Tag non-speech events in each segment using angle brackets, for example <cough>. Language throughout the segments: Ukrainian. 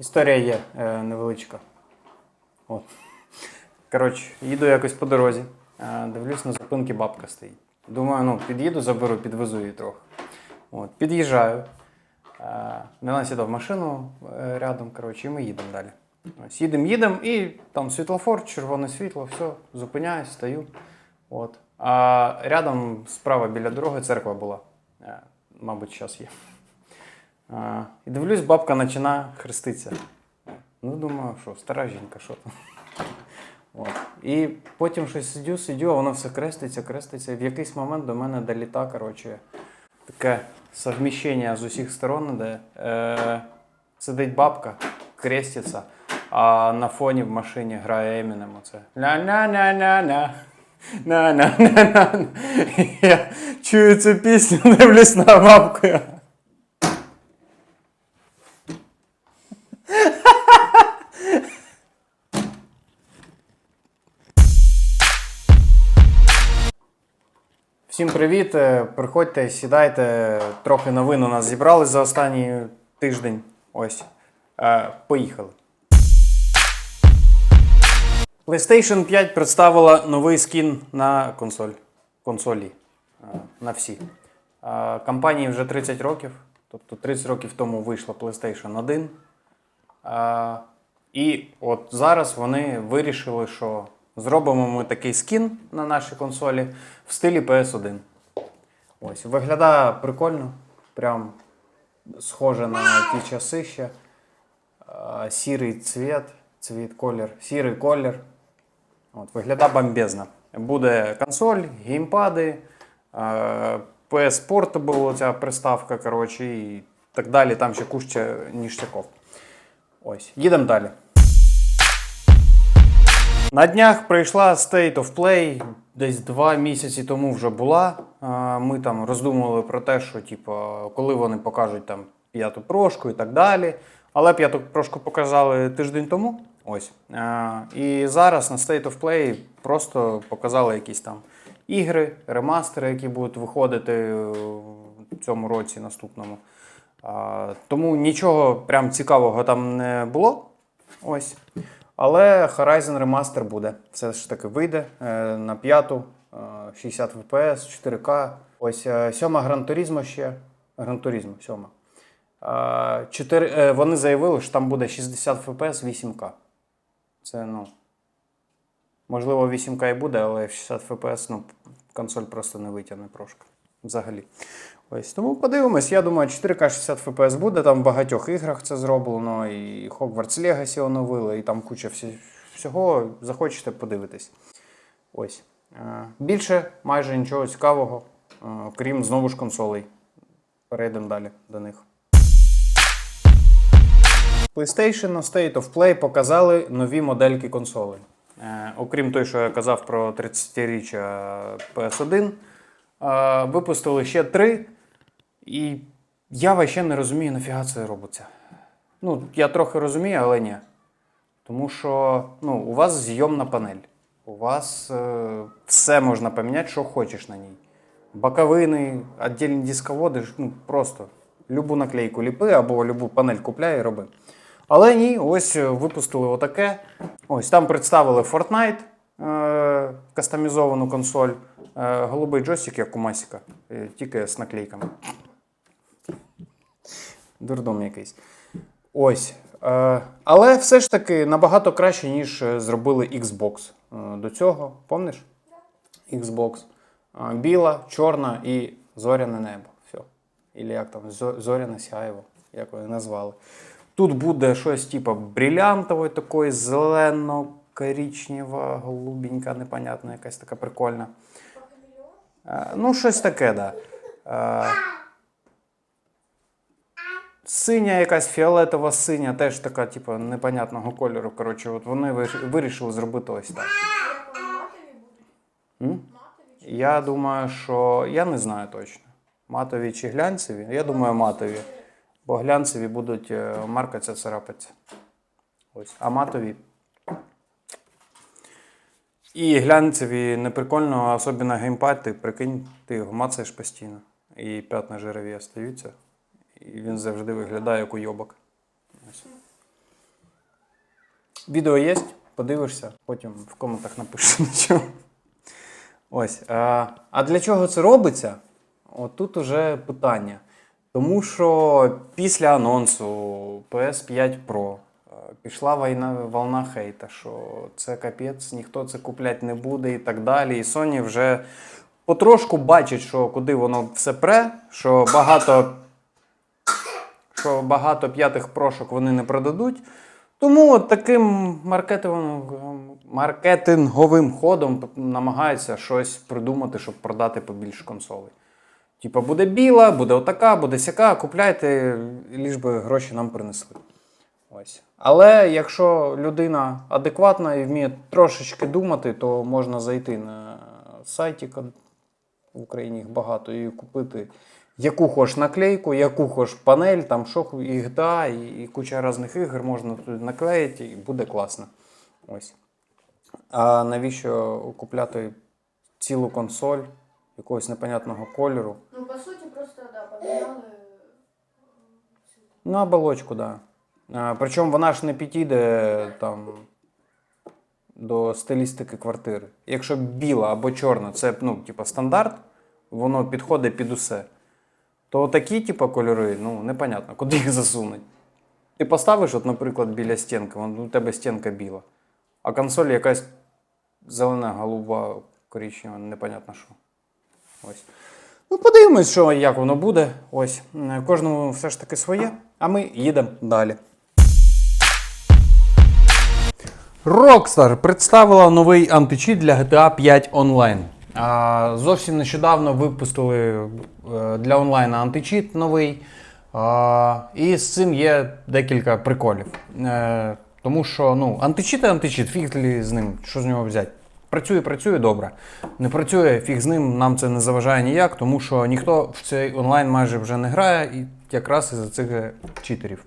Історія є е, невеличка. От. Коротше, їду якось по дорозі, е, дивлюсь на зупинки бабка стоїть. Думаю, ну, під'їду, заберу, підвезу її трохи. От, під'їжджаю. Е, Вона сідав в машину е, рядом, коротше, і ми їдемо далі. Ось, їдемо, їдемо, і там світлофор, червоне світло, все, зупиняюсь, стою. От. А рядом справа біля дороги церква була. Е, Мабуть, зараз є. А, і дивлюсь, бабка починає хреститися. Ну, думаю, що, стара жінка, що там. От. І потім щось сидю, сидю, а воно все креститься, креститься. І в якийсь момент до мене доліта, коротше, таке совміщення з усіх сторон, де е, сидить бабка, креститься, а на фоні в машині грає Емінем оце. Ля-ля-ля-ля-ля. На-на-на-на. Я чую цю пісню, <laughs> дивлюсь на бабку. Всім привіт! Е, Приходьте, сідайте. Трохи новин у нас зібрали за останній тиждень. Ось. Е, Поїхали. PlayStation 5 представила новий скін на консоль. консолі. Е, На всі. Е, Компанії вже 30 років. Тобто 30 років тому вийшла PlayStation 1. Е, І от зараз вони вирішили, що зробимо ми такий скін на нашій консолі в стилі PS1. Ось, виглядає прикольно, прям схоже на ті часи ще. Сірий цвіт, цвіт, колір, сірий колір. От, виглядає бомбезно. Буде консоль, геймпади, PS Portable, ця приставка, коротше, і так далі. Там ще куща ніштяков. Ось, їдемо далі. На днях прийшла State of Play, десь два місяці тому вже була. Ми там роздумували про те, що типу, коли вони покажуть там п'яту прошку і так далі. Але п'яту прошку показали тиждень тому. Ось. І зараз на State of Play просто показали якісь там ігри, ремастери, які будуть виходити в цьому році наступному. Тому нічого прям цікавого там не було. Ось. Але Horizon Remaster буде. Все ж таки вийде е, на п'яту, е, 60 FPS, 4К. Ось е, сьома Gran ще. Gran Turismo, сьома. Е, Вони заявили, що там буде 60 FPS 8К. Це, ну. Можливо, 8К і буде, але 60 FPS ну, консоль просто не витягне прошка. Взагалі. Ось тому подивимось. Я думаю, 4К 60 FPS буде. Там в багатьох іграх це зроблено. І Hogwarts Legacy оновили, і там куча всього. Захочете подивитись. Ось. Е, Більше майже нічого цікавого, е, крім знову ж консолей. Перейдемо далі до них. PlayStation на State of Play показали нові модельки консолей. Е, окрім той, що я казав про 30-річчя PS1, е, випустили ще три. І я вообще не розумію, нафіга це робиться. Ну, я трохи розумію, але ні. Тому що ну, у вас зйомна панель. У вас е, все можна поміняти, що хочеш на ній. Боковини, віддільні дисководи, ну просто любу наклейку ліпи або любу панель купляй і роби. Але ні, ось е, випустили отаке. Ось там представили Fortnite, е, кастомізовану консоль, е, голубий джойстик, як у Масіка, е, тільки з наклейками. Дурдом якийсь. Ось. Е, але все ж таки набагато краще, ніж е, зробили Xbox е, до цього. Помниш? Xbox. Біла, чорна і зоряне небо. Все. Ілі як там, зоряне сяєво, як вони назвали. Тут буде щось типу брилянтової, такої зелено-коричнева, голубенька, непонятна, якась така прикольна. Ну, щось таке, так. Да. Синя якась фіолетова синя, теж така, типу, непонятного кольору. Коротше, от вони вирішили зробити ось так. М? Я думаю, що я не знаю точно. Матові чи глянцеві? Я думаю, матові. Бо глянцеві будуть е, маркатися, царапатися. Ось. А матові. І глянцеві не прикольно, особливо геймпад, ти прикинь, ти його мацаєш постійно. І п'ятна жирові остаються. І він завжди виглядає як уйобок. Ось. Відео є, подивишся, потім в коментах напишеш <laughs> на чому. Ось. А, а для чого це робиться? От тут уже питання. Тому що після анонсу PS5 Pro е, пішла війна, волна хейта, що це капець, ніхто це купляти не буде і так далі. І Sony вже потрошку бачить, що куди воно все пре, що багато, що багато п'ятих прошок вони не продадуть. Тому от таким маркетинговим, ходом намагаються щось придумати, щоб продати побільше консолей. Типа буде біла, буде отака, буде сяка, купляйте, ліж би гроші нам принесли. Ось. Але якщо людина адекватна і вміє трошечки думати, то можна зайти на сайті, в Україні їх багато, і купити яку хоч наклейку, яку хоч панель, там що і GTA, і, і куча різних ігор можна туди наклеїти, і буде класно. Ось. А навіщо купляти цілу консоль якогось непонятного кольору? Ну, по суті, просто да, поміняли. Ну, оболочку, так. Да. Причому вона ж не підійде там до стилістики квартири. Якщо біла або чорна, це ну, типа, стандарт, воно підходить під усе. То такі, типу, кольори, ну, непонятно, куди їх засунуть. Ти поставиш, от, наприклад, біля стінки, у тебе стінка біла, а консоль якась зелена, голуба, коричнева, непонятно що. Ось. Ну, подивимось, що як воно буде. Ось. Кожному все ж таки своє. А ми їдемо далі. Rockstar представила новий античіт для GTA 5 Online. Зовсім нещодавно випустили е, для онлайна античіт новий. І з цим є декілька приколів. Е, тому що ну, античіт і античіт, фіг з ним, що з нього взяти. Працює, працює добре. Не працює, фіг з ним, нам це не заважає ніяк, тому що ніхто в цей онлайн майже вже не грає, і якраз із-за цих е, читерів.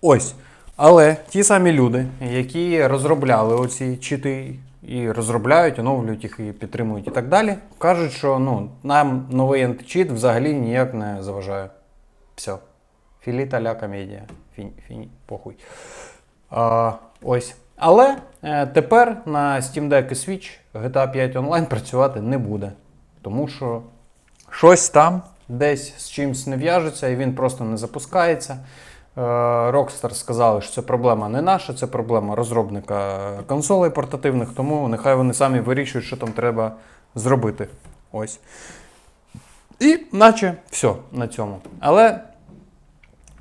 Ось. Але ті самі люди, які розробляли оці чити і розробляють, оновлюють їх і підтримують і так далі, кажуть, що ну, нам новий античіт взагалі ніяк не заважає. Все. Філіта ля комедія. Фіні, фіні, похуй. А, ось. Але е, тепер на Steam Deck і Switch GTA 5 Online працювати не буде. Тому що щось там десь з чимось не в'яжеться і він просто не запускається. Е, Rockstar сказали, що це проблема не наша, це проблема розробника консолей портативних, тому нехай вони самі вирішують, що там треба зробити. Ось. І наче все на цьому. Але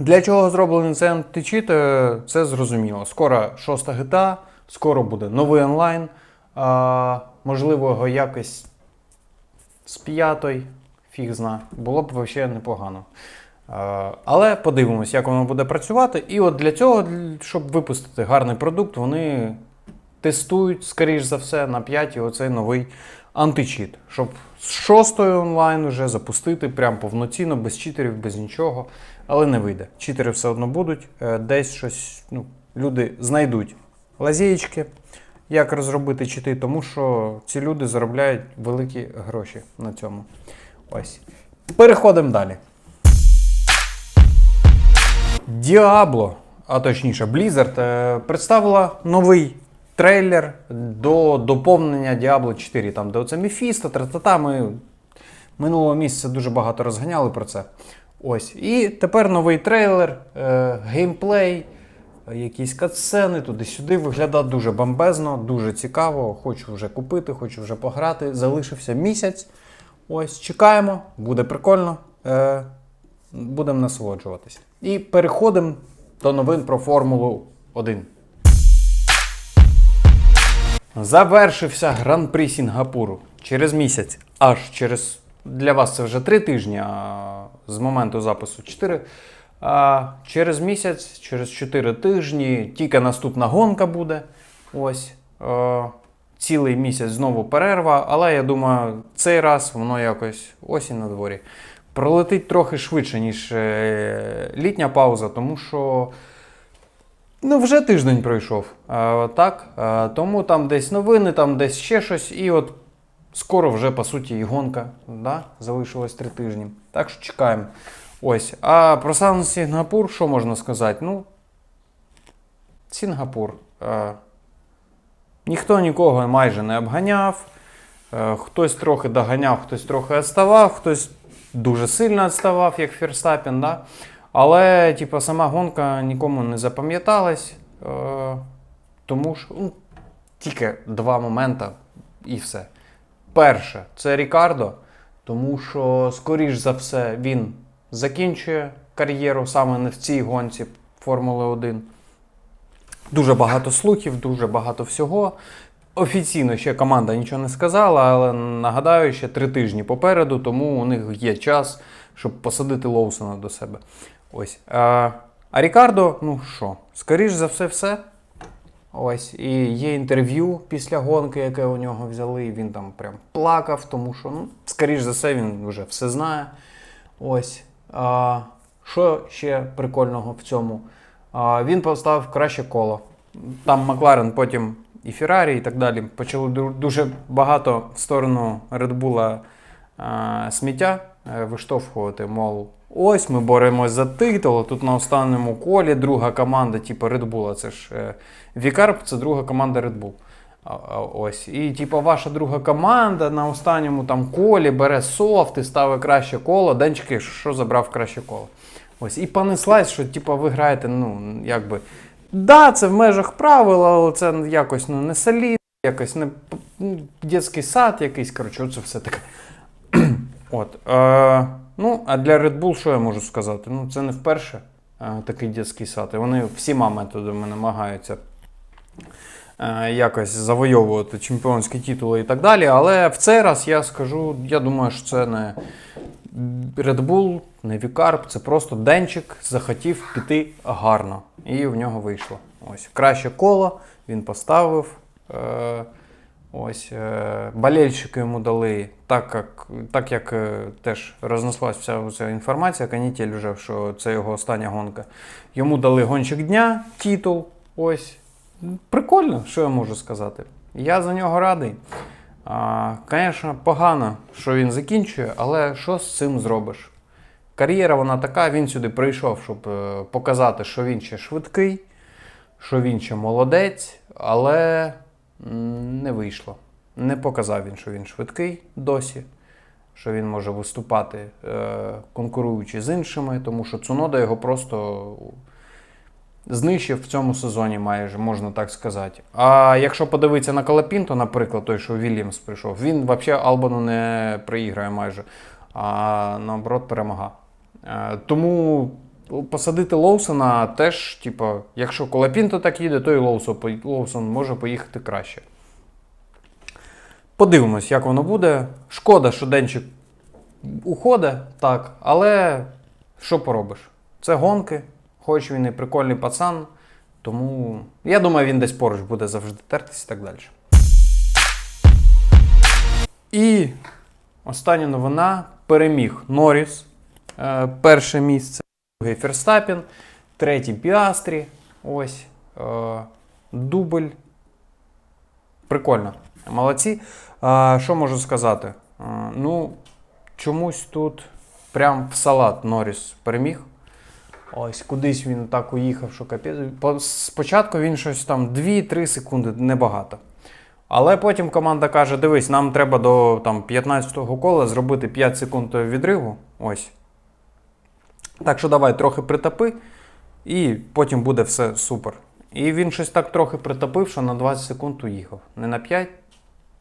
для чого зроблений цей античіт, е, це зрозуміло. Скоро шоста GTA, скоро буде новий онлайн. А, можливо, його якось з п'ятої, фіг зна, було б взагалі непогано. Е, Але подивимось, як воно буде працювати. І от для цього, щоб випустити гарний продукт, вони тестують, скоріш за все, на 5 оцей новий античіт. Щоб з 6 онлайн вже запустити прям повноцінно, без читерів, без нічого. Але не вийде. Читери все одно будуть. Е, Десь щось ну, люди знайдуть лазєчки, як розробити чити, тому що ці люди заробляють великі гроші на цьому. Ось. Переходимо далі. Diablo, а точніше Blizzard, е, представила новий трейлер до доповнення Diablo 4, там, де оце Мефісто, тра-та-та, ми минулого місяця дуже багато розганяли про це. Ось. І тепер новий трейлер, е, геймплей, якісь катсцени туди-сюди. Виглядає дуже бомбезно, дуже цікаво. Хочу вже купити, хочу вже пограти. Залишився місяць. Ось, чекаємо, буде прикольно. Е, будемо насолоджуватись. І переходимо до новин про Формулу 1. Завершився гран-прі Сінгапуру через місяць, аж через для вас це вже три тижні, а з моменту запису 4. А через місяць, через 4 тижні, тільки наступна гонка буде. Ось. Е, цілий місяць знову перерва, але я думаю, цей раз воно якось осінь на дворі. Пролетить трохи швидше, ніж е, літня пауза, тому що Ну, вже тиждень пройшов. Так, тому там десь новини, там десь ще щось, і от скоро вже, по суті, і гонка. Да? Залишилось три тижні. Так що чекаємо. Ось. А про сам Сінгапур, що можна сказати? Ну, Сінгапур. Ніхто нікого майже не обганяв. Е, хтось трохи доганяв, хтось трохи відставав, хтось дуже сильно відставав, як Ферстапін. Да? Але типу, сама гонка нікому не запам'яталась. Е, тому що ну, тільки два моменти і все. Перше, це Рікардо, тому що, скоріш за все, він закінчує кар'єру саме не в цій гонці Формули 1. Дуже багато слухів, дуже багато всього. Офіційно ще команда нічого не сказала, але нагадаю, ще три тижні попереду, тому у них є час, щоб посадити Лоусона до себе. Ось. А, а Рікардо, ну що, скоріш за все, все. Ось, і є інтерв'ю після гонки, яке у нього взяли, він там прям плакав, тому що, ну, скоріш за все, він вже все знає. Ось. А, що ще прикольного в цьому? А, він поставив краще коло. Там Макларен, потім і Феррарі, і так далі. Почали дуже багато в сторону Редбула сміття е, виштовхувати. Мов, ось ми боремось за титул. Тут на останньому колі друга команда, типу Редбула. Це ж е, Вікарп, це друга команда Red Bull. Ось. І типу, ваша друга команда на останньому там колі бере софт і ставить краще коло. Денчики, що забрав краще коло. Ось. І понеслась, що типу, ви граєте, ну, якби. Да, це в межах правил, але це якось ну, не солідно, якось не ну, дитячий сад якийсь. Коротше, це все таке. <clears throat> От. Е, ну, а для Red Bull що я можу сказати? Ну, це не вперше е, такий дитячий сад. І вони всіма методами намагаються е, якось завойовувати чемпіонські титули і так далі. Але в цей раз я скажу, я думаю, що це не Red Bull, Вікарп, це просто денчик захотів піти гарно. І в нього вийшло. Ось краще коло він поставив. Е, ось е, болельщики йому дали, так як, так як е, теж рознеслась вся ця інформація, канітель вже, що це його остання гонка. Йому дали гонщик дня, титул. Ось. Прикольно, що я можу сказати. Я за нього радий. Звісно, погано, що він закінчує, але що з цим зробиш? Кар'єра вона така, він сюди прийшов, щоб е, показати, що він ще швидкий, що він ще молодець, але не вийшло. Не показав він, що він швидкий досі, що він може виступати е, конкуруючи з іншими, тому що Цунода його просто знищив в цьому сезоні, майже можна так сказати. А якщо подивитися на Калапінто, наприклад, той, що Вільямс прийшов, він взагалі Албану не приіграє майже, а наоборот перемагав. Е, Тому посадити Лоусона теж, типу, якщо Колапінто так їде, то і Лоусон, Лоусон може поїхати краще. Подивимось, як воно буде. Шкода, що денчик уходить, так, але що поробиш? Це гонки, хоч він і прикольний пацан, тому я думаю, він десь поруч буде завжди тертись і так далі. І остання новина переміг Норріс. Е, перше місце, другий Ферстапін, третій Піастрі. Ось. Е, дубль. Прикольно. Молодці. А, що можу сказати? А, ну, чомусь тут прям в салат Норріс переміг. Ось кудись він так уїхав, що капець. Спочатку він щось там 2-3 секунди, небагато. Але потім команда каже: дивись, нам треба до там, 15-го кола зробити 5 секунд відриву. Ось. Так що давай трохи притопи, і потім буде все супер. І він щось так трохи притопив, що на 20 секунд уїхав. Не на 5,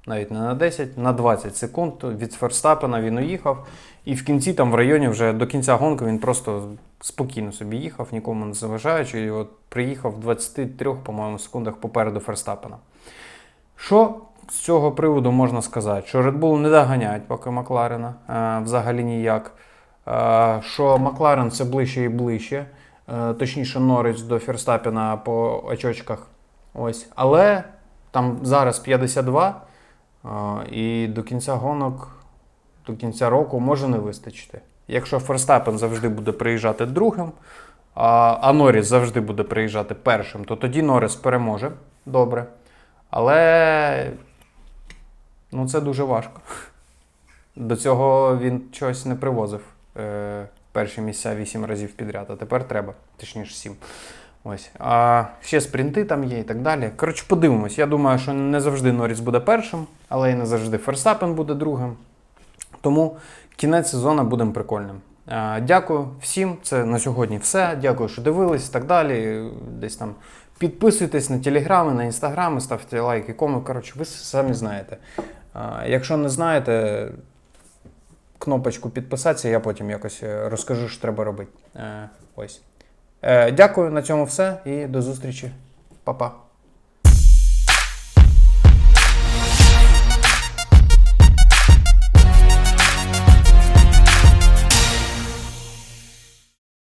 навіть не на 10, на 20 секунд від Ферстапена він уїхав. І в кінці, там в районі, вже до кінця гонки він просто спокійно собі їхав, нікому не заважаючи, і от приїхав в 23, по-моєму, секундах попереду Ферстапена. Що з цього приводу можна сказати? Що Red Bull не доганяють поки Макларена е, взагалі ніяк. Е, що Макларен все ближче і ближче. Е, точніше, Норріс до Ферстапена по очочках. Ось. Але там зараз 52, е, і до кінця гонок, до кінця року може не вистачити. Якщо Ферстапен завжди буде приїжджати другим, а, Норріс завжди буде приїжджати першим, то тоді Норріс переможе. Добре. Але ну, це дуже важко. До цього він чогось не привозив е, перші місця 8 разів підряд, а тепер треба, точніше 7. Ось. А ще спринти там є і так далі. Коротше, подивимось. Я думаю, що не завжди Норріс буде першим, але і не завжди Ферстапен буде другим. Тому кінець сезону буде прикольним. Дякую всім. Це на сьогодні все. Дякую, що дивились і так далі. Десь там підписуйтесь на телеграми, на інстаграми, ставте лайки, коми. Коротше, ви самі знаєте. Якщо не знаєте, кнопочку підписатися, я потім якось е, розкажу, що треба робити. Е, Ось. Е, Дякую, на цьому все і до зустрічі. Па-па.